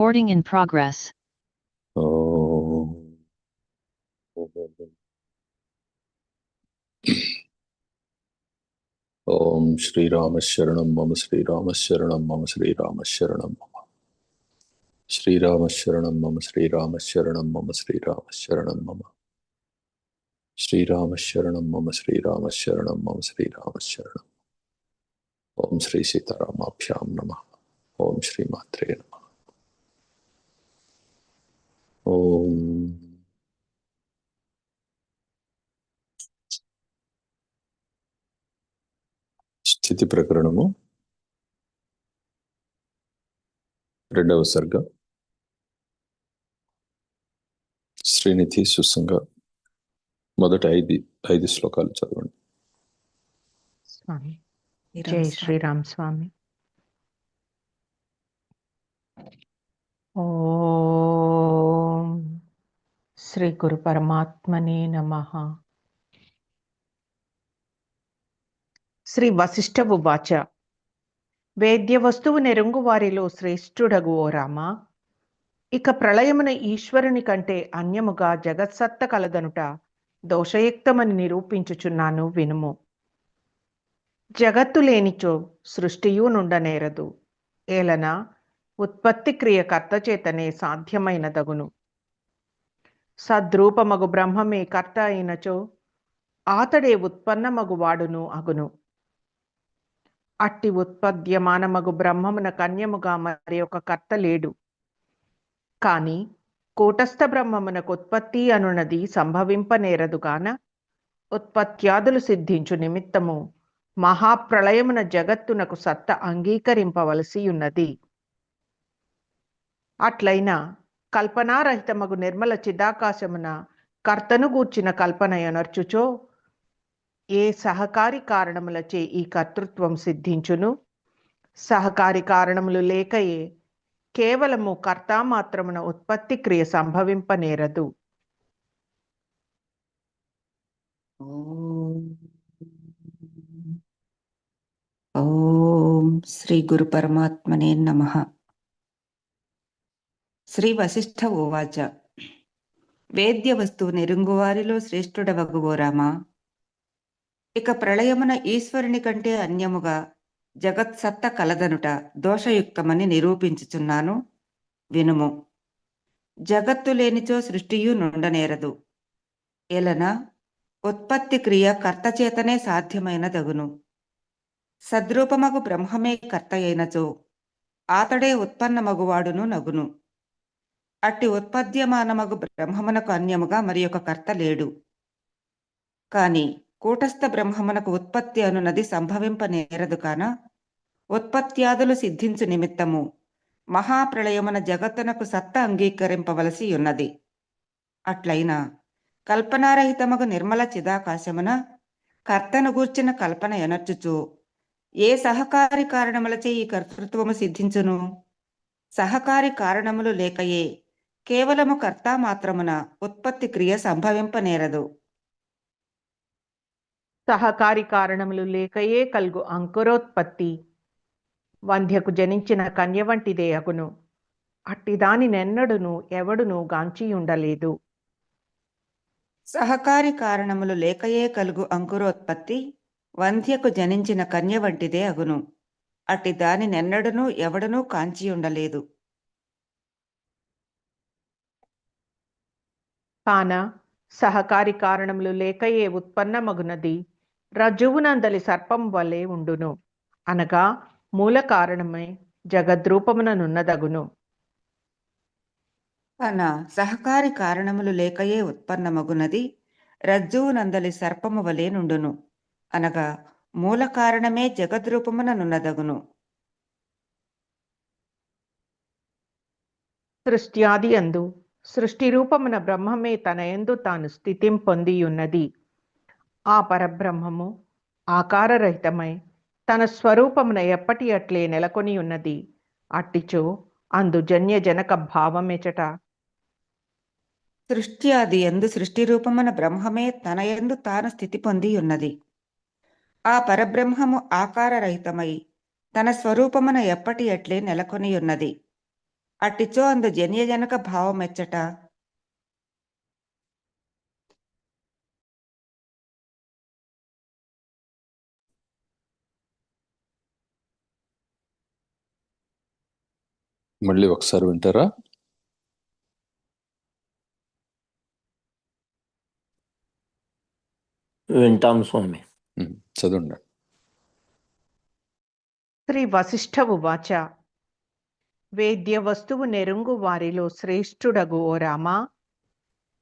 Recording in progress. Om. Om. Shri Ramasharanam Mama Shri Ramasharanam Mama Shri Ramasharanam Mama Shri Ramasharanam Mama Shri Ramasharanam Mama Shri Ramasharanam Mama Shri Ramasharanam Mama Shri Shri Ramasharanam Om Shri Om Shri Matre ఓం. స్థితి ప్రకరణము. రెండవ సర్గ. శ్రీనిధి సుసంగ. మొదట ఐదు ఐదు శ్లోకాలు చదవండి. స్వామి జై శ్రీరామ్ స్వామి. ఓం. శ్రీ గురు పరమాత్మనే నమ. శ్రీ వశిష్ఠ ఉవాచ. వేద్య వస్తువు నెరుంగు వారిలో శ్రేష్ఠుడగు ఓ రామ. ఇక ప్రళయమున ఈశ్వరుని కంటే అన్యముగా జగత్సత్త కలదనుట దోషయుక్తమని నిరూపించుచున్నాను వినుము. జగత్తు లేనిచో సృష్టియు నుండనేరదు. ఏలన ఉత్పత్తి క్రియ కర్త చేతనే సాధ్యమైనదగును. సద్రూపమగు బ్రహ్మమే కర్త అయినచో ఆతడే ఉత్పన్నమగు వాడును అగును. అట్టి ఉత్పద్యమానమగు బ్రహ్మమున కన్యముగా మరి ఒక కర్త లేడు. కాని కూటస్థ బ్రహ్మమునకు ఉత్పత్తి అనున్నది సంభవింపనేరదు గాన ఉత్పత్త్యాదులు సిద్ధించు నిమిత్తము మహాప్రళయమున జగత్తునకు సత్త అంగీకరింపవలసి ఉన్నది. అట్లయినా కల్పనారహితమగు నిర్మల చిదాకాశమున కర్తను గూర్చిన కల్పన ఎనర్చుచో ఏ సహకారి కారణములచే ఈ కర్తృత్వం సిద్ధించును? సహకారి కారణములు లేకయే కేవలము కర్త మాత్రమున ఉత్పత్తి క్రియ సంభవింపనేరదు. ఓం శ్రీ గురు పరమాత్మనే నమః. శ్రీ వశిష్ఠ ఉవాచ. వేద్య వస్తువు నెరుంగువారిలో శ్రేష్ఠుడవగువో రామా. ఇక ప్రళయమున ఈశ్వరుని కంటే అన్యముగా జగత్సత్త కలదనుట దోషయుక్తమని నిరూపించుచున్నాను వినుము. జగత్తు లేనిచో సృష్టియు నుండనేరదు. ఎలన ఉత్పత్తి క్రియ కర్త చేతనే సాధ్యమైనదగును. సద్రూపమగు బ్రహ్మమే కర్త అయినచో ఆతడే ఉత్పన్నమగువాడును నగును. అట్టి ఉత్పద్యమానమగు బ్రహ్మమునకు అన్యముగా మరి ఒక కర్త లేడు. కాని కూటస్థ బ్రహ్మమునకు ఉత్పత్తి అనున్నది సంభవింపనేరదు కాన ఉత్పత్త్యాదులు సిద్ధించు నిమిత్తము మహాప్రళయమున జగత్తునకు సత్త అంగీకరింపవలసి ఉన్నది. అట్లయినా కల్పనారహితమగు నిర్మల చిదాకాశమున కర్తను గూర్చిన కల్పన ఎనర్చుచు ఏ సహకారి కారణములచే ఈ కర్తృత్వము సిద్ధించును? సహకారి కారణములు లేకయే కేవలము కర్త మాత్రమున ఉత్పత్తి క్రియ సంభవింపనేరదు. సహకారి కారణములు లేకయే కలుగు అంకురోత్పత్తి. వంధ్యకు జనించిన కన్య వంటిదే అగును. అట్టి దాని నెన్నడును ఎవడును గాంచియుండలేదు. సహకారి కారణములు లేకయే కలుగు అంకురోత్పత్తి వంధ్యకు జనించిన కన్య వంటిదే అగును. అట్టి దాని నెన్నడును ఎవడనూ కాంచి కాన సహకారి కారణములు లేకయే ఉత్పన్నమగునది. రజ్జువునందలి సర్పం వలె ఉండును. అనగా మూల కారణమై జగద్రూపముననున్నదగును. కాన సహకారి కారణములు లేకయే ఉత్పన్నమగునది. రజ్జువు నందలి సర్పము వలె నుండును. అనగా మూల కారణమే జగద్రూపముననున్నదగును. సృష్ట్యాది అందు సృష్టి రూపమున బ్రహ్మమే తన ఎందు తాను స్థితిం పొందియున్నది ఆ పరబ్రహ్మము ఆకారరహితమై తన స్వరూపమున ఎప్పటి అట్లే నెలకొని ఉన్నది అట్టిచో అందు జన్య జనక భావమెచట. సృష్టి అది ఎందు సృష్టి రూపమున బ్రహ్మమే తన ఎందు తాను స్థితి పొంది ఉన్నది ఆ పరబ్రహ్మము ఆకారరహితమై తన స్వరూపమున ఎప్పటి అట్లే నెలకొని ఉన్నది అట్టిచో అందు జన్యజనక భావమెచ్చట మళ్ళీ ఒకసారి వింటారా? వింటాం స్వామి. ఉమ్, చదవండి. శ్రీ వశిష్ఠ ఉవాచ. వేద్య వస్తువు నెరుంగు వారిలో శ్రేష్ఠుడగు ఓ రామా.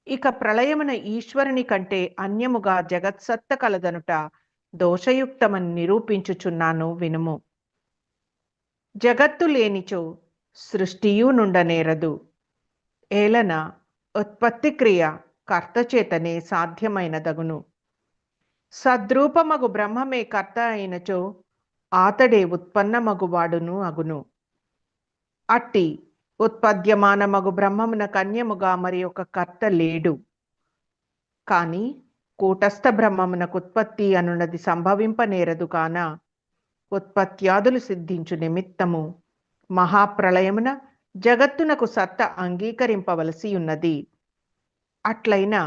ఇక ప్రళయమున ఈశ్వరుని కంటే అన్యముగా జగత్సత్త కలదనుట దోషయుక్తమని నిరూపించుచున్నాను వినుము. జగత్తు లేనిచో సృష్టియు నుండనేరదు. ఏలన ఉత్పత్తి క్రియ కర్తచేతనే సాధ్యమైనదగును. సద్రూపమగు బ్రహ్మమే కర్త అయినచో ఆతడే ఉత్పన్నమగువాడును అగును. అట్టి ఉత్పద్యమానమగు బ్రహ్మమున కన్యముగా మరి ఒక కర్త లేడు. కాని కూటస్థ బ్రహ్మమునకు ఉత్పత్తి అనున్నది సంభవింపనేరదు కాన ఉత్పత్త్యాదులు సిద్ధించు నిమిత్తము మహాప్రళయమున జగత్తునకు సత్త అంగీకరింపవలసి ఉన్నది. అట్లయినా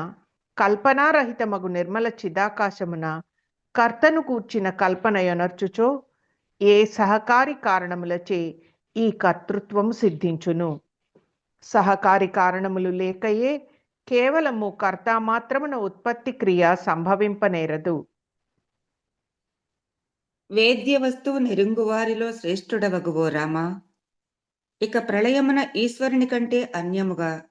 కల్పనారహితమగు నిర్మల చిదాకాశమున కర్తను కూర్చిన కల్పన యొనర్చుచో ఏ సహకారి కారణములచే ఈ కర్తృత్వము సిద్ధించును. సహకారి కారణములు లేకయే కేవలము కర్త మాత్రమున ఉత్పత్తి క్రియ సంభవింపనేరదు. వేద్య వస్తువు నెరుంగువారిలో శ్రేష్ఠుడవగువో రామా. ఇక ప్రళయమున ఈశ్వరుని కంటే అన్యముగా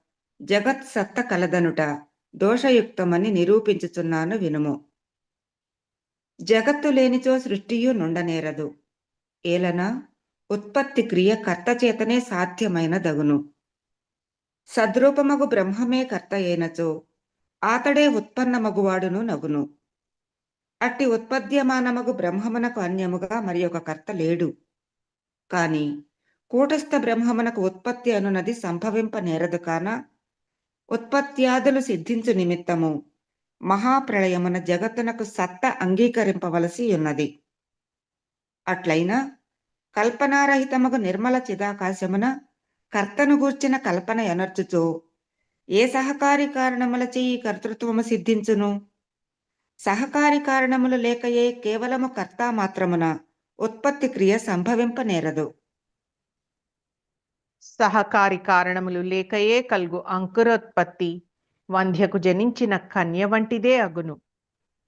జగత్ సత్త కలదనుట దోషయుక్తమని నిరూపించుచున్నాను వినుము. జగత్తు లేనిచో సృష్టియు నుండనేరదు. ఏలనా? ఉత్పత్తి క్రియ కర్త చేతనే సాధ్యమైన దగును సద్రూపమగు బ్రహ్మమే కర్త అయినచో ఆతడే ఉత్పన్నమగువాడును నగును. అట్టి ఉత్పద్యమానమగు బ్రహ్మమునకు అన్యముగా మరి ఒక కర్త లేడు. కాని కూటస్థ బ్రహ్మమునకు ఉత్పత్తి అనున్నది సంభవింప నేరదు కాన ఉత్పత్త్యాదులు సిద్ధించు నిమిత్తము మహాప్రళయమున జగత్తునకు సత్త అంగీకరింపవలసి ఉన్నది. అట్లయినా కల్పనారహితమగు నిర్మల చిదాకాశమున కర్తను గూర్చిన కల్పన ఎనర్చుచో ఏ సహకారి కారణములచే ఈ కర్తృత్వము సిద్ధించును? సహకారి కారణములు లేకయే కేవలము కర్త మాత్రమున ఉత్పత్తి క్రియ సంభవింపనేరదు సహకారి కారణములు లేకయే కలుగు అంకురోత్పత్తి వంధ్యకు జనించిన కన్య వంటిదే అగును.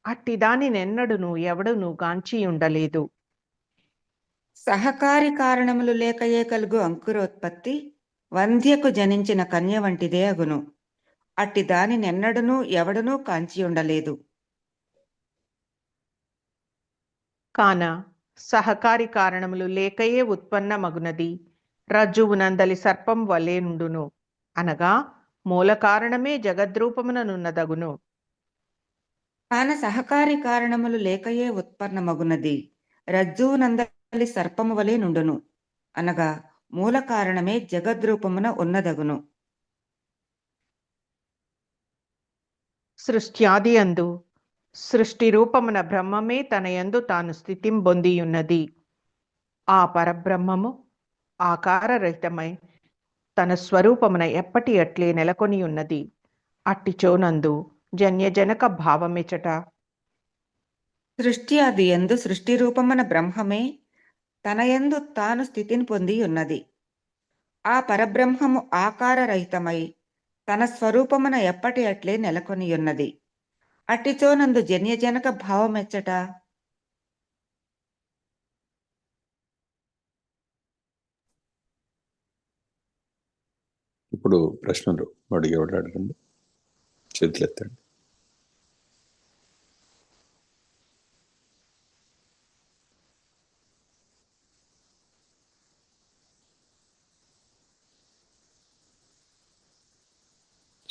అట్టి దానినెన్నడును ఎవడును గాంచి ఉండలేదు సహకారి కారణములు లేకయే కలుగు అంకురోత్పత్తి వంధ్యకు జనించిన కన్య వంటిదే అగును. అట్టి దానినెన్నడనూ ఎవడనూ కాంచి ఉండలేదు. కాన సహకారి కారణములు లేకయే ఉత్పన్నమగునది. రజ్జువునందలి సర్పం వలె నుండును. అనగా మూల కారణమే జగద్రూపముననున్నదగును. కాన సహకారి కారణములు లేకయే ఉత్పన్నమగునది. రజ్జువునందలి సర్పము వలె నుండును. అనగా మూల కారణమే జగద్రూపమున ఉన్నదగును. సృష్ట్యాది అందు సృష్టి రూపమున బ్రహ్మమే తన యందు తాను స్థితిం పొందియున్నది ఆ పరబ్రహ్మము ఆకారరహితమై తన స్వరూపమున ఎప్పటి అట్లే నెలకొని ఉన్నది అట్టిచోనందు జన్యజనక భావమిచట. సృష్టి అది ఎందు సృష్టి రూపమున బ్రహ్మమే తన యందు తాను స్థితిని పొంది ఉన్నది ఆ పరబ్రహ్మము ఆకారరహితమై తన స్వరూపమున ఎప్పటి అట్లే నెలకొని ఉన్నది అట్టిచోనందు జన్యజనక భావమెచ్చట? ఇప్పుడు ప్రశ్నలు అడిగేవాడు అడగండి. చేతులు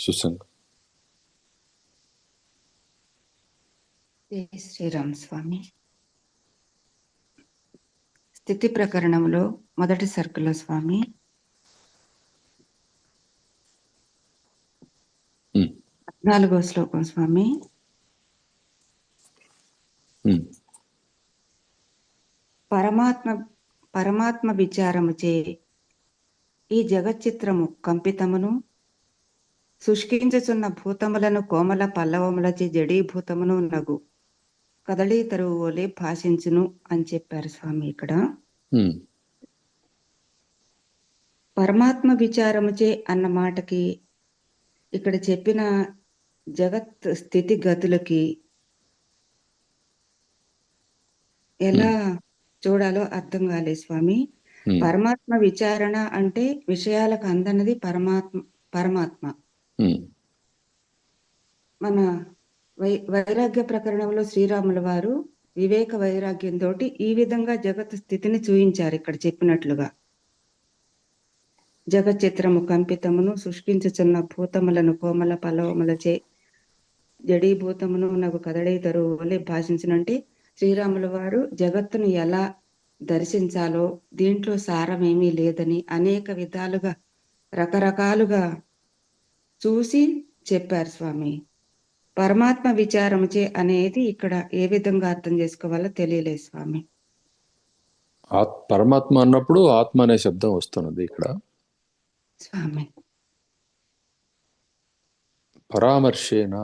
సుసంగం. శ్రీరామ్ స్వామి. స్థితి ప్రకరణంలో మొదటి సర్కుల స్వామి. నాలుగో శ్లోకం స్వామి. పరమాత్మ పరమాత్మ విచారముచే ఈ జగచ్చిత్రము కంపితమును శుష్కించుచున్న భూతములను కోమల పల్లవములచే జడీభూతమును నగు. కదళీ తరువు వలె భాషించును అని చెప్పారు స్వామి ఇక్కడ. పరమాత్మ విచారముచే అన్న మాటకి ఇక్కడ చెప్పిన జగత్ స్థితి గతులకి ఎలా చూడాలో అర్థం కాలేదు స్వామి. పరమాత్మ విచారణ అంటే విషయాలకు అందనది పరమాత్మ పరమాత్మ. మన వై వైరాగ్య ప్రకరణంలో శ్రీరాముల వారు వివేక వైరాగ్యంతో ఈ విధంగా జగత్ స్థితిని చూయించారు ఇక్కడ చెప్పినట్లుగా. జగచిత్రము కంపితమును సృష్టించుచున్న భూతములను కోమల పల్లవములచే జడీభూతమును నాకు కదడే తరువు వలె భాషించినంటే శ్రీరాముల వారు జగత్తును ఎలా దర్శించాలో దీంట్లో సారం ఏమీ లేదని అనేక విధాలుగా రకరకాలుగా చూసి చెప్పారు స్వామి. పరమాత్మ విచారముచే అనేది ఇక్కడ ఏ విధంగా అర్థం చేసుకోవాలో తెలియలేదు స్వామి. పరమాత్మ అన్నప్పుడు ఆత్మ అనే శబ్దం వస్తున్నది ఇక్కడ. స్వామి. పరామర్శేన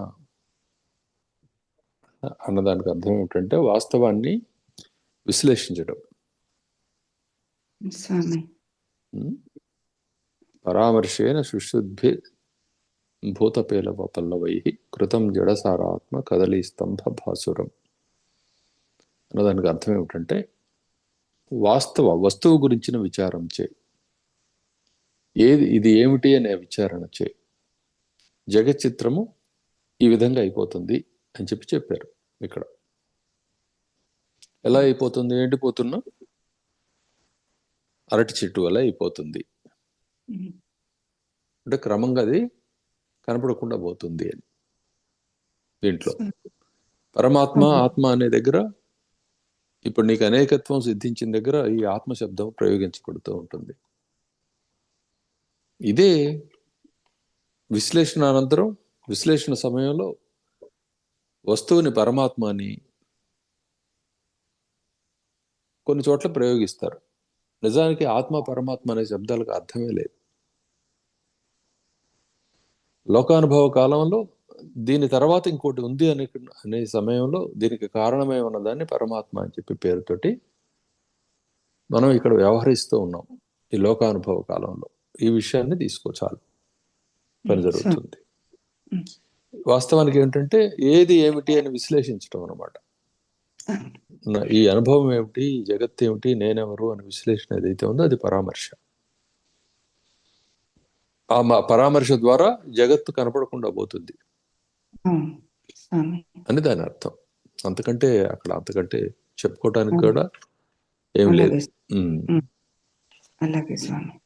అన్నదానికి అర్థం ఏమిటంటే వాస్తవాన్ని విశ్లేషించడం. స్వామి. పరామర్శేన సుశుద్ధి భూతపేలవ పల్లవై కృతం జడసారాత్మ కదలీ స్తంభ భాసురం. అన్నదానికి అర్థం ఏమిటంటే వాస్తవ వస్తువు గురించిన విచారం చే. ఏది ఇది ఏమిటి అనే విచారణ చే. జగచ్చిత్రము ఈ విధంగా అయిపోతుంది అని చెప్పి చెప్పారు ఇక్కడ. ఎలా అయిపోతుంది? ఎండిపోతున్నా అరటి చెట్టు వల్ల అయిపోతుంది. అంటే క్రమంగా అది కనపడకుండా పోతుంది అని. దీంట్లో. పరమాత్మ ఆత్మ అనే దగ్గర ఇప్పుడు నీకు అనేకత్వం సిద్ధించిన దగ్గర ఈ ఆత్మ శబ్దం ప్రయోగించబడుతూ ఉంటుంది. ఇదే విశ్లేషణ అనంతరం విశ్లేషణ సమయంలో వస్తువుని పరమాత్మ అని కొన్ని చోట్ల ప్రయోగిస్తారు. నిజానికి ఆత్మ పరమాత్మ అనే శబ్దాలకు అర్థమే లేదు. లోకానుభవ కాలంలో దీని తర్వాత ఇంకోటి ఉంది అనే అనే సమయంలో దీనికి కారణమై ఉన్న దాన్ని పరమాత్మ అని చెప్పి పేరుతోటి మనం ఇక్కడ వ్యవహరిస్తూ ఉన్నాం ఈ లోకానుభవ కాలంలో. ఈ విషయాన్ని తీసుకోచాలి పని జరుగుతుంది. వాస్తవానికి ఏంటంటే ఏది ఏమిటి అని విశ్లేషించడం అనమాట ఈ అనుభవం ఏమిటి జగత్ ఏమిటి నేనెవరు అని విశ్లేషణ ఏదైతే ఉందో అది పరామర్శ. ఆ పరామర్శ ద్వారా జగత్తు కనపడకుండా పోతుంది. అని దాని అర్థం. అంతకంటే అక్కడ అంతకంటే చెప్పుకోవటానికి కూడా ఏం లేదు. అలాగే స్వామి.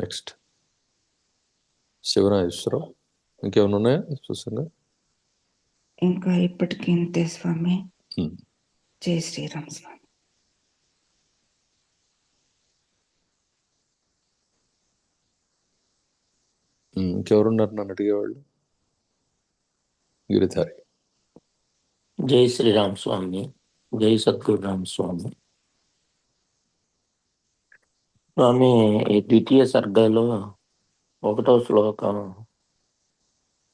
నెక్స్ట్. శివనాగేశ్వరరావు ఇంకేమైనా ఉన్నాయా? చూసంగా ఇంకా ఇప్పటికి ఇంతే స్వామి. జై శ్రీరామ్ స్వామి. ఇంకెవరున్నారు నన్ను అడిగేవాళ్ళు? గిరిధారి. జై శ్రీరామ్ స్వామి జై సద్గురురామ్ స్వామి. స్వామి ఈ ద్వితీయ సర్గలో ఒకటో శ్లోకం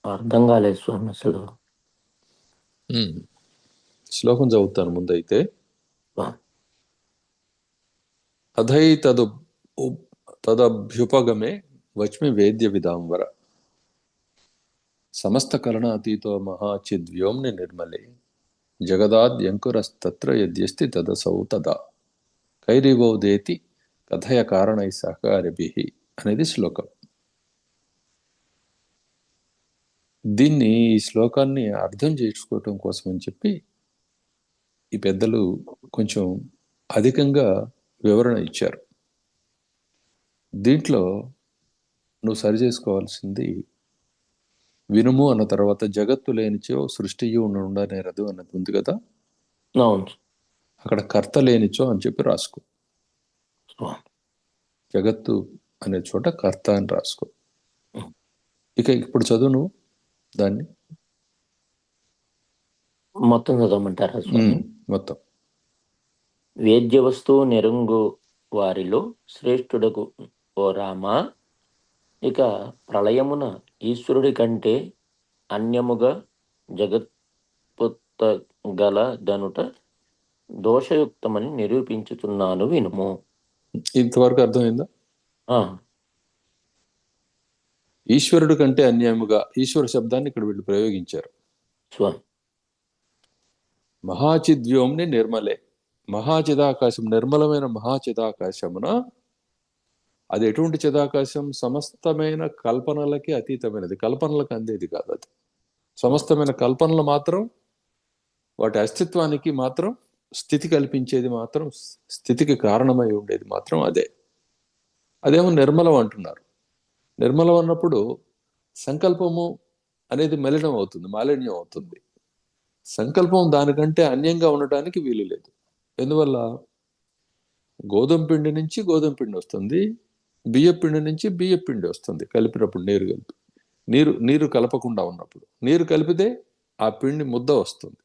అర్థం కాలేదు స్వామి అసలు. శ్లోకం చదువుతాను ముందైతే. అధై తదు తదభ్యుపగమే వచ్మి వేద్య విదాంబర సమస్త కలనాతీతో మహాచిద్వ్యోమ్ని నిర్మలే. జగదాద్యంకురస్తత్ర యద్యస్తి తదసౌ తదా. కైరివోదేతి కథయ కారణై సహకారిభి అనేది శ్లోకం. దీన్ని ఈ శ్లోకాన్ని అర్థం చేసుకోవటం కోసం అని చెప్పి ఈ పెద్దలు కొంచెం అధికంగా వివరణ ఇచ్చారు. దీంట్లో నువ్వు సరి చేసుకోవాల్సింది వినుము అన్న తర్వాత జగత్తు లేనిచో సృష్టియు ఉండనేరదు అన్నది ఉంది కదా? అవును. అక్కడ కర్త లేనిచో అని చెప్పి రాసుకో. జగత్తు అనే చోట కర్త అని రాసుకో. ఇక ఇప్పుడు చదువు నువ్వు దాన్ని? మొత్తం చదవమంటారా మొత్తం. వేద్య వస్తువు నెరుంగు వారిలో శ్రేష్ఠుడకు ఓ రామా ఇక ప్రళయమున ఈశ్వరుడి కంటే అన్యముగా జగత్పుత్తగల దనుట దోషయుక్తమని నిరూపించుతున్నాను వినుము. ఇంతవరకు అర్థమైందా? ఆ, ఈశ్వరుడు కంటే అన్యాయముగా ఈశ్వర శబ్దాన్ని ఇక్కడ వీళ్ళు ప్రయోగించారు. స్వామి. నిర్మలే. మహాచిదాకాశం నిర్మలమైన మహాచిదాకాశమున అది ఎటువంటి చిదాకాశం? సమస్తమైన కల్పనలకి అతీతమైనది. కల్పనలకు అందేది కాదు అది. సమస్తమైన కల్పనలు మాత్రం వాటి అస్తిత్వానికి మాత్రం స్థితి కల్పించేది మాత్రం స్థితికి కారణమై ఉండేది మాత్రం అదే. అదేమో నిర్మలం అంటున్నారు. నిర్మలం అన్నప్పుడు సంకల్పము అనేది మలినం అవుతుంది మాలిన్యం అవుతుంది. సంకల్పం దానికంటే అన్యంగా ఉండటానికి వీలు లేదు. ఎందువల్ల? గోధుమ పిండి నుంచి గోధుమ పిండి వస్తుంది. బియ్య పిండి నుంచి బియ్య పిండి వస్తుంది కలిపినప్పుడు నీరు కలిపి. నీరు నీరు కలపకుండా ఉన్నప్పుడు. నీరు కలిపితే ఆ పిండి ముద్ద వస్తుంది.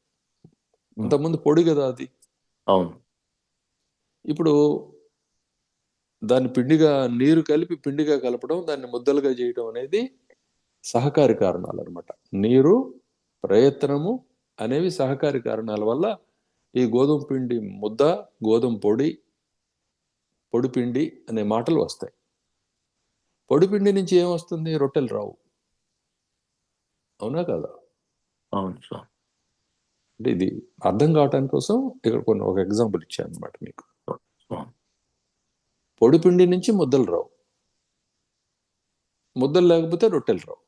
అంతకుముందు పొడి కదా అది. అవును. ఇప్పుడు దాన్ని పిండిగా నీరు కలిపి పిండిగా కలపడం దాన్ని ముద్దలుగా చేయడం అనేది సహకారి కారణాలు అనమాట నీరు ప్రయత్నము అనేవి సహకారి కారణాల వల్ల ఈ గోధుమ పిండి ముద్ద గోధుమ పొడి పొడి పిండి అనే మాటలు వస్తాయి. పొడి పిండి నుంచి ఏం వస్తుంది రొట్టెలు రావు. అవునా కదా? అవును స్వామి అంటే ఇది అర్థం కావటానికి కోసం ఇక్కడ కొన్ని ఒక ఎగ్జాంపుల్ ఇచ్చాను అనమాట మీకు. స్వామి పొడి పిండి నుంచి ముద్దలు రావు. ముద్దలు లేకపోతే రొట్టెలు రావు.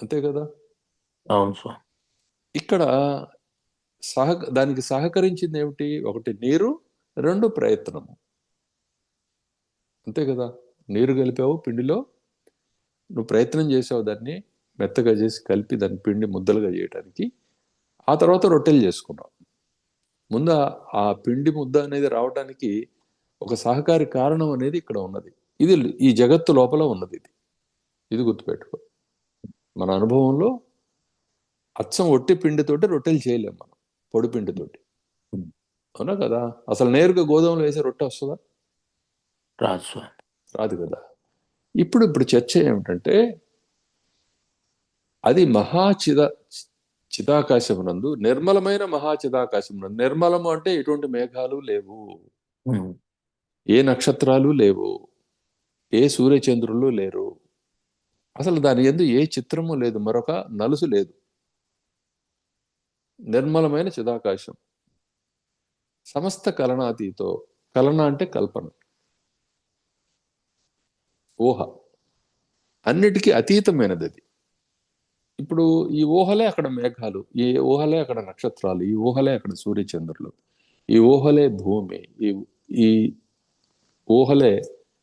అంతే కదా? అవును స్వామి ఇక్కడ సహ దానికి సహకరించింది ఏమిటి? ఒకటి నీరు రెండు ప్రయత్నము. అంతే కదా? నీరు కలిపావు పిండిలో నువ్వు ప్రయత్నం చేసావు దాన్ని మెత్తగా చేసి కలిపి దాని పిండి ముద్దలుగా చేయడానికి ఆ తర్వాత రొట్టెలు చేసుకున్నావు. ముందు ఆ- పిండి ముద్ద అనేది రావడానికి ఒక సహకారి కారణం అనేది ఇక్కడ ఉన్నది. ఇది ఈ జగత్తు లోపల ఉన్నది ఇది. ఇది గుర్తుపెట్టుకో. మన అనుభవంలో అచ్చం ఒట్టి పిండితోటి రొట్టెలు చేయలేం మనం పొడి పిండితోటి. అవునా కదా? అసలు నేరుగా గోధుమలు వేసే రొట్టె వస్తుందా? రాదు స్వామి. రాదు కదా. ఇప్పుడు ఇప్పుడు చర్చ ఏమిటంటే అది మహాచిద చిదాకాశమునందు నిర్మలమైన మహాచిదాకాశమునందు నిర్మలము అంటే ఎటువంటి మేఘాలు లేవు. ఏ నక్షత్రాలు లేవు. ఏ సూర్యచంద్రులు లేరు. అసలు దాని ఎందు ఏ చిత్రము లేదు మరొక నలుసు లేదు. నిర్మలమైన చిదాకాశం. సమస్త కలనాతీతో కలన అంటే కల్పన. ఊహ. అన్నిటికీ అతీతమైనది అది. ఇప్పుడు ఈ ఊహలే అక్కడ మేఘాలు ఈ ఊహలే అక్కడ నక్షత్రాలు ఈ ఊహలే అక్కడ సూర్యచంద్రులు ఈ ఊహలే భూమి ఈ ఈ ఊహలే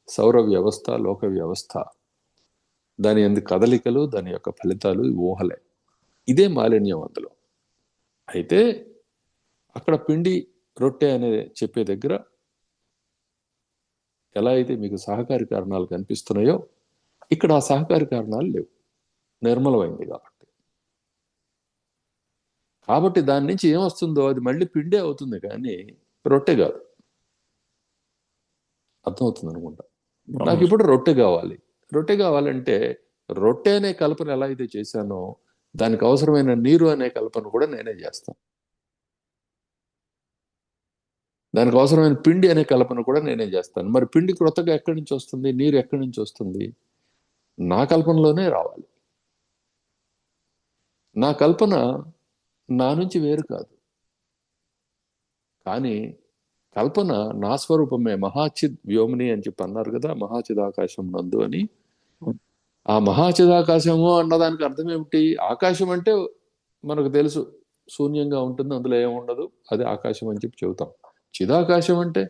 సౌర వ్యవస్థ లోక వ్యవస్థ. దాని ఎందు కదలికలు దాని యొక్క ఫలితాలు ఈ ఊహలే. ఇదే మాలిన్యం అందులో. అయితే అక్కడ పిండి రొట్టె అనే చెప్పే దగ్గర ఎలా అయితే మీకు సహకారి కారణాలు కనిపిస్తున్నాయో ఇక్కడ ఆ సహకారి కారణాలు లేవు. నిర్మలమైంది కాబట్టి. కాబట్టి దాని నుంచి ఏమొస్తుందో అది మళ్ళీ పిండే అవుతుంది కానీ రొట్టె కాదు. అర్థమవుతుంది అనుకుంటా. నాకు ఇప్పుడు రొట్టె కావాలి. రొట్టె కావాలంటే రొట్టె అనే కల్పన ఎలా అయితే చేశానో దానికి అవసరమైన నీరు అనే కల్పన కూడా నేనే చేస్తాను. దానికి అవసరమైన పిండి అనే కల్పన కూడా నేనే చేస్తాను. మరి పిండి క్రొత్తగా ఎక్కడి నుంచి వస్తుంది? నీరు ఎక్కడి నుంచి వస్తుంది? నా కల్పనలోనే రావాలి. నా కల్పన నా నుంచి వేరు కాదు. కానీ కల్పన నా స్వరూపమే. మహాచిద్ వ్యోమిని అని చెప్పి అన్నారు కదా మహాచిద్ ఆకాశం నందు అని. ఆ మహాచిదాకాశము అన్నదానికి అర్థం ఏమిటి? ఆకాశం అంటే మనకు తెలుసు. శూన్యంగా ఉంటుంది అందులో ఏముండదు అది ఆకాశం అని చెప్పి చెబుతాం. చిదాకాశం అంటే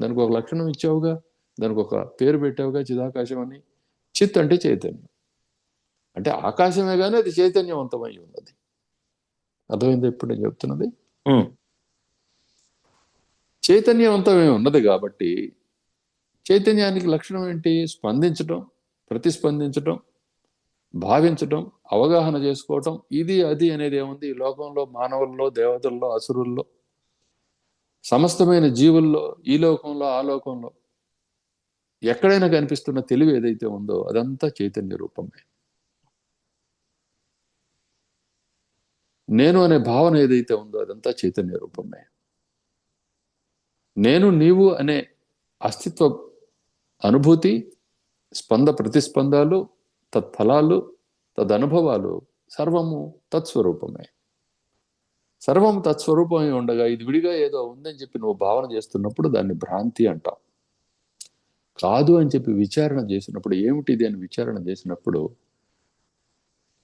దానికి ఒక లక్షణం ఇచ్చావుగా దానికి ఒక పేరు పెట్టావుగా చిదాకాశం అని. చిత్ అంటే చైతన్యం. అంటే ఆకాశమే కానీ అది చైతన్యవంతమై ఉన్నది. అర్థమైంది ఇప్పుడు నేను చెప్తున్నది? చైతన్యవంతమే ఉన్నది కాబట్టి చైతన్యానికి లక్షణం ఏంటి? స్పందించటం ప్రతిస్పందించటం భావించటం అవగాహన చేసుకోవటం. ఇది అది అనేది ఏముంది? ఈ లోకంలో మానవుల్లో దేవతల్లో అసురుల్లో సమస్తమైన జీవుల్లో ఈ లోకంలో ఆ లోకంలో ఎక్కడైనా కనిపిస్తున్న తెలివి ఏదైతే ఉందో అదంతా చైతన్య రూపమే. నేను అనే భావన ఏదైతే ఉందో అదంతా చైతన్య రూపమే. నేను నీవు అనే అస్తిత్వ అనుభూతి స్పంద ప్రతిస్పందాలు తత్ఫలాలు తదనుభవాలు సర్వము తత్స్వరూపమే. సర్వం తత్స్వరూపమై ఉండగా ఇది విడిగా ఏదో ఉందని చెప్పి నువ్వు భావన చేస్తున్నప్పుడు దాన్ని భ్రాంతి అంటావు. కాదు అని చెప్పి విచారణ చేసినప్పుడు ఏమిటిది అని విచారణ చేసినప్పుడు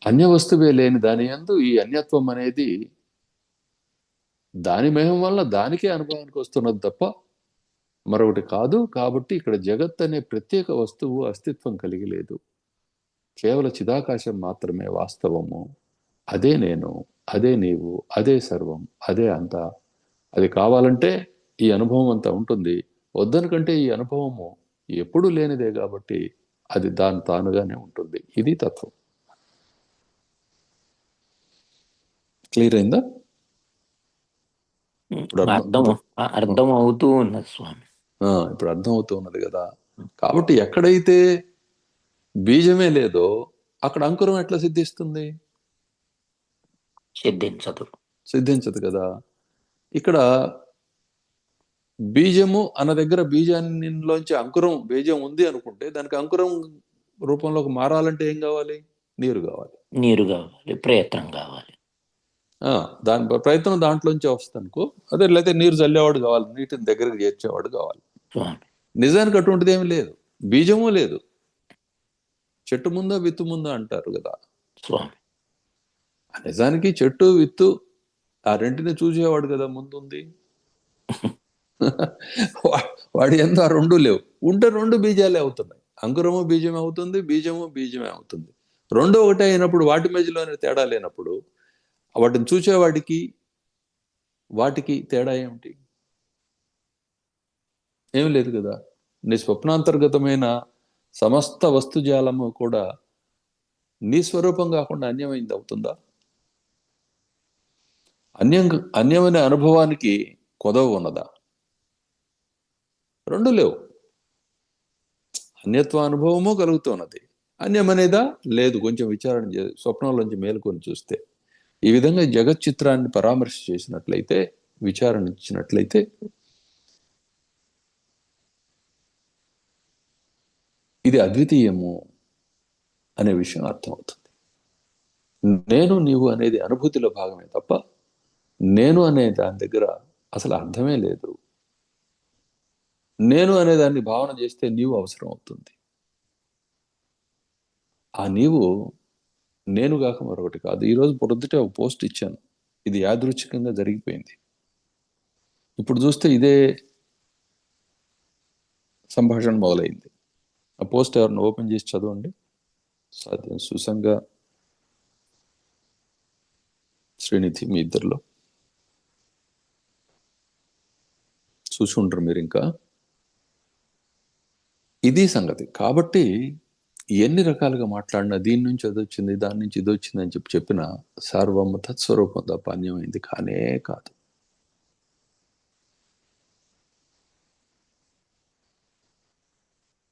అన్య వస్తువే లేని దాని యందు ఈ అన్యత్వం అనేది దాని మేహం వల్ల దానికే అనుభవానికి వస్తున్నది తప్ప మరొకటి కాదు. కాబట్టి ఇక్కడ జగత్ అనే ప్రత్యేక వస్తువు అస్తిత్వం కలిగి లేదు. కేవల చిదాకాశం మాత్రమే వాస్తవము. అదే నేను అదే నీవు అదే సర్వం అదే అంతా. అది కావాలంటే ఈ అనుభవం అంతా ఉంటుంది. వద్దనుకంటే ఈ అనుభవము ఎప్పుడు లేనిదే కాబట్టి అది దాని తానుగానే ఉంటుంది. ఇది తత్వం. క్లియర్ అయిందా? అర్థం- అర్థం అవుతూ ఉన్నది స్వామి. ఇప్పుడు అర్థం అవుతూ ఉన్నది కదా. కాబట్టి ఎక్కడైతే బీజమే లేదో అక్కడ అంకురం ఎట్లా సిద్ధిస్తుంది? సిద్ధించదు సిద్ధించదు కదా. ఇక్కడ బీజము అన్న దగ్గర బీజాన్నిలోంచి అంకురం బీజం ఉంది అనుకుంటే దానికి అంకురం రూపంలోకి మారాలంటే ఏం కావాలి? నీరు కావాలి. నీరు కావాలి ప్రయత్నం కావాలి. ఆ, దాని ప్రయత్నం దాంట్లోంచి వస్తుంది అనుకో. అదే లేకపోతే నీరు చల్లేవాడు కావాలి నీటిని దగ్గరికి చేర్చేవాడు కావాలి. నిజానికి అటువంటిది ఏమి లేదు. బీజము లేదు. చెట్టు ముందా విత్తు ముందా అంటారు కదా. స్వామి. నిజానికి చెట్టు విత్తు ఆ రెంటిని చూసేవాడు కదా ముందుంది. వాడి ఎంత ఆ రెండు లేవు. ఉంటే రెండు బీజాలే అవుతున్నాయి. అంకురము బీజమే అవుతుంది బీజము బీజమే అవుతుంది. రెండు ఒకటే అయినప్పుడు వాటి మధ్యలోనే తేడా లేనప్పుడు వాటిని చూసేవాడికి వాటికి తేడా ఏమిటి? ఏం లేదు కదా. నీ స్వప్నాంతర్గతమైన సమస్త వస్తుజాలము కూడా నీ స్వరూపం కాకుండా అన్యమైంది అవుతుందా? అన్యం అన్యమైన అనుభవానికి కొదవ ఉన్నదా? రెండు లేవు. అన్యత్వ అనుభవము కలుగుతున్నది. అన్యమనేదా? లేదు. కొంచెం విచారణ చే స్వప్నంలోంచి మేలుకొని చూస్తే. ఈ విధంగా జగత్ చిత్రాన్ని పరామర్శ చేసినట్లయితే విచారణ ఇచ్చినట్లయితే ఇది అద్వితీయము అనే విషయం అర్థమవుతుంది. నేను నీవు అనేది అనుభూతిలో భాగమే తప్ప నేను అనే దాని దగ్గర అసలు అర్థమే లేదు. నేను అనే దాన్ని భావన చేస్తే నీవు అవసరం అవుతుంది. ఆ నీవు నేను కాక మరొకటి కాదు. ఈరోజు పొద్దుటే ఒక పోస్ట్ ఇచ్చాను. ఇది యాదృచ్ఛికంగా జరిగిపోయింది. ఇప్పుడు చూస్తే ఇదే సంభాషణ మొదలైంది. ఆ పోస్ట్ ఎవరిని ఓపెన్ చేసి చదవండి. సాధ్యం సుసంగా శ్రీనిధి మీ ఇద్దరిలో. చూసి ఉంటారు మీరు ఇంకా. ఇది సంగతి. కాబట్టి ఎన్ని రకాలుగా మాట్లాడినా దీని నుంచి అది వచ్చింది దాని నుంచి ఇది వచ్చింది అని చెప్పి చెప్పిన సర్వము తత్స్వరూపం తప్ప అన్యమైంది కానే కాదు.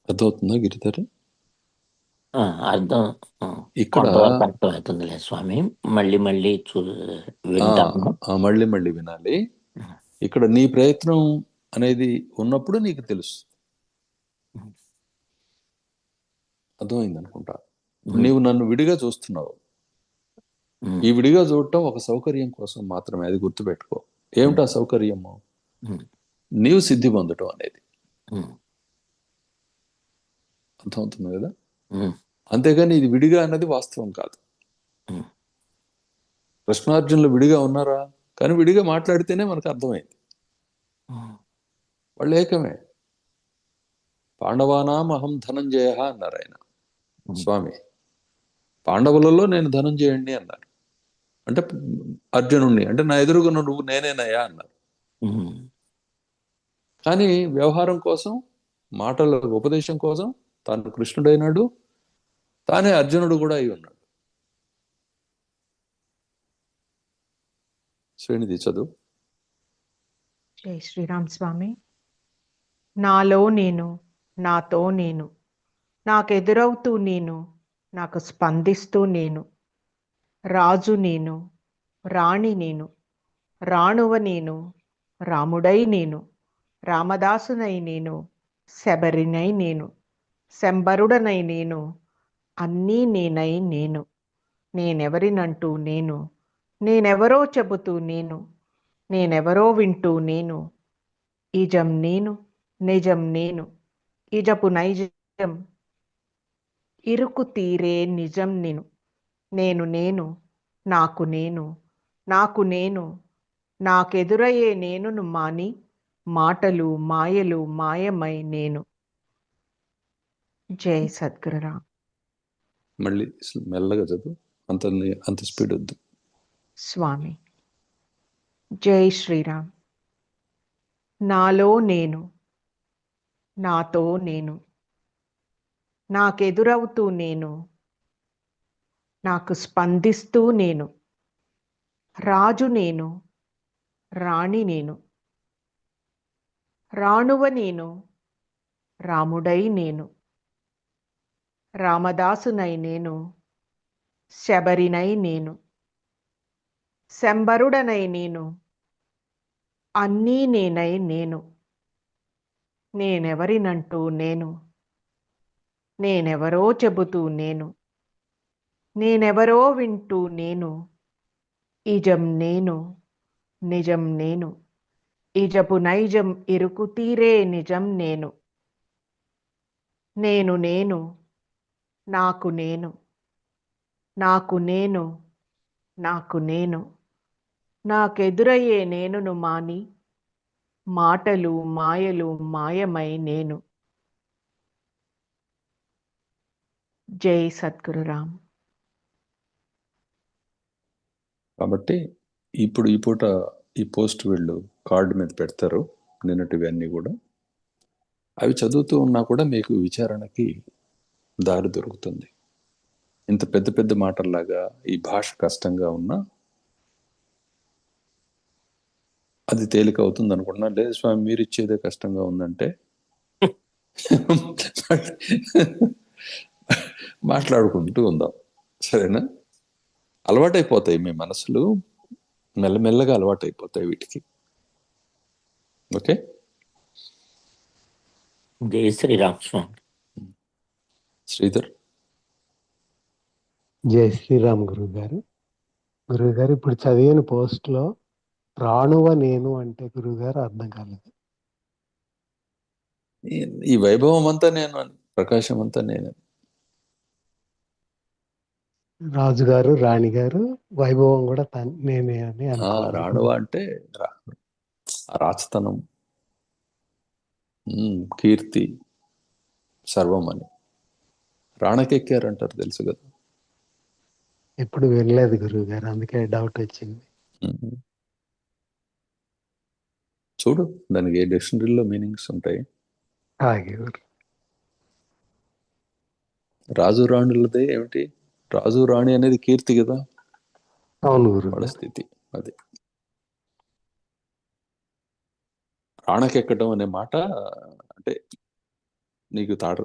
అర్థమవుతుందా గిరిధరి? అర్థం. ఇక్కడ అర్థమవుతుందిలే స్వామి. మళ్ళీ మళ్ళీ మళ్ళీ మళ్ళీ వినాలి. ఇక్కడ నీ ప్రయత్నం అనేది ఉన్నప్పుడు నీకు తెలుసు అర్థమైంది అనుకుంటా? నీవు నన్ను విడిగా చూస్తున్నావు. ఈ విడిగా చూడటం ఒక సౌకర్యం కోసం మాత్రమే అది గుర్తుపెట్టుకో. ఏమిటా సౌకర్యము? నీవు సిద్ధి పొందటం అనేది. అర్థమవుతుంది కదా? అంతేగాని ఇది విడిగా అన్నది వాస్తవం కాదు. కృష్ణార్జునులు విడిగా ఉన్నారా? కానీ విడిగా మాట్లాడితేనే మనకు అర్థమైంది. వాళ్ళు ఏకమే. పాండవానాం అహం ధనంజయ అన్నారు ఆయన. స్వామి పాండవులలో నేను ధనంజయుణ్ణి అన్నారు అంటే అర్జునుణ్ణి అంటే నా ఎదురుగా నువ్వు నేనేనయ్యా అన్నారు. కానీ వ్యవహారం కోసం మాటల ఉపదేశం కోసం తాను కృష్ణుడైనాడు తానే అర్జునుడు కూడా అయి ఉన్నాడు. శ్రేణిది చదువు. జై శ్రీరామ్ స్వామి. నాలో నేను నాతో నేను. నాకెదురవుతూ నేను నాకు స్పందిస్తూ నేను. రాజు నేను రాణి నేను. రాణువ నేను రాముడై నేను. రామదాసునై నేను శబరినై నేను. శంబరుడనై నేను అన్నీ నేనై నేను. నేనెవరినంటూ నేను నేనెవరో చెబుతూ నేను నేనెవరో వింటూ నేను. ఈజం నేను. నిజం నేను ఇజపు నైజం. ఇరుకు తీరే నిజం నేను నేను నేను నాకు నేను నాకు నేను నాకెదురయ్యే నేనును మాని మాటలు మాయలు మాయమై నేను. జై సద్గురురామ్. మళ్ళీ మెల్లగా చదువు అంత అంత స్పీడ్ వద్దు. స్వామి జై శ్రీరామ్. నాలో నేను నాతో నేను. నాకెదురవుతూ నేను. నాకు స్పందిస్తూ నేను. రాజు నేను. రాణి నేను. రాణువ నేను. రాముడై నేను. రామదాసునై నేను. శబరినై నేను. శంబరుడనై నేను. అన్నీ నేనై నేను. నేనెవరినంటూ నేను? నేనెవరో చెబుతూ నేను? నేనెవరో వింటూ నేను? ఇజం నేను నిజం నేను. ఇజపు నైజం ఇరుకు తీరే నిజం నేను. నేను నేను నాకు నేను. నాకు నేను నాకు నేను. నాకెదురయ్యే నేనును మాని మాటలు మాయలు మాయమై నేను. జై సద్గురురామ్. కాబట్టి ఇప్పుడు ఈ పూట ఈ పోస్ట్ వీళ్ళు కార్డు మీద పెడతారు నిన్నటివి అన్నీ కూడా. అవి చదువుతూ ఉన్నా కూడా మీకు విచారణకి దారి దొరుకుతుంది. ఇంత పెద్ద పెద్ద మాటల్లాగా ఈ భాష కష్టంగా ఉన్నా అది తేలిక అవుతుంది అనుకుంటున్నా. లేదు స్వామి మీరు ఇచ్చేదే కష్టంగా ఉందంటే మాట్లాడుకుంటూ ఉందాం. సరేనా? అలవాటైపోతాయి మీ మనసులు. మెల్లమెల్లగా అలవాటైపోతాయి వీటికి. ఓకే? జై శ్రీరామ్ స్వామి. శ్రీధర్? జై శ్రీరామ్ గురువు గారు గురువు గారు ఇప్పుడు చదివిన పోస్ట్లో రాణువ నేను అంటే గురువు గారు అర్థం కాలేదు. ఈ- వైభవం అంతా నేను ప్రకాశం అంతా నేను. రాజు గారు రాణి గారు వైభవం కూడా నేనే అని. రాణువ అంటే రా- ఆ రాచతనం. ఉమ్, కీర్తి సర్వం అని. రాణకెక్కారంటారు తెలుసు కదా. ఎప్పుడు వినలేదు గురువు గారు అందుకే డౌట్ వచ్చింది. చూడు దానికి ఏ డిక్షనరీలో మీనింగ్స్ ఉంటాయి? రాజు రాణులదే ఏమిటి? రాజు రాణి అనేది కీర్తి కదా? అవును వాళ్ళ. స్థితి అది. రాణకెక్కడం అనే మాట అంటే నీకు తార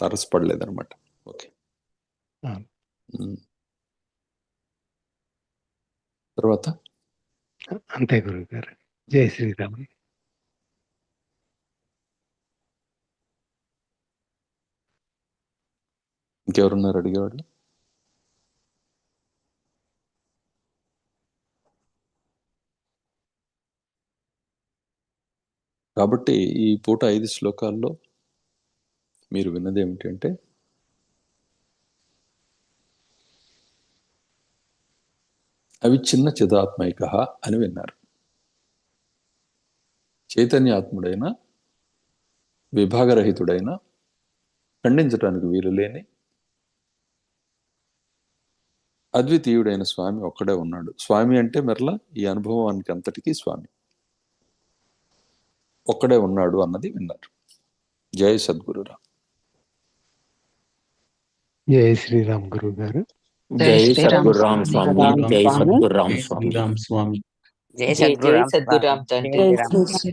తరసపడలేదన్నమాట. ఓకే. తర్వాత? అంతే గురువు గారు జై శ్రీరామ్. ఇంకెవరున్నారు అడిగేవాళ్ళు? కాబట్టి ఈ పూట ఐదు శ్లోకాల్లో మీరు విన్నది ఏమిటంటే అవి చిన్న చిదాత్మైక అని విన్నారు. చైతన్యాత్ముడైన విభాగరహితుడైన ఖండించడానికి వీలు లేని అద్వితీయుడైన స్వామి ఒక్కడే ఉన్నాడు స్వామి అంటే మరలా ఈ అనుభవానికి అంతటికీ స్వామి ఒక్కడే ఉన్నాడు అన్నది విన్నారు జై సద్గురురా జై శ్రీరామ్ గురువు గారు జై శ్రీరామ్ సద్గురు రామ్ స్వామి. స్వామి జై స్వామి. సద్గురు రామ్ స్వామి రామ్ స్వామి. రామ్ తండ్రి జై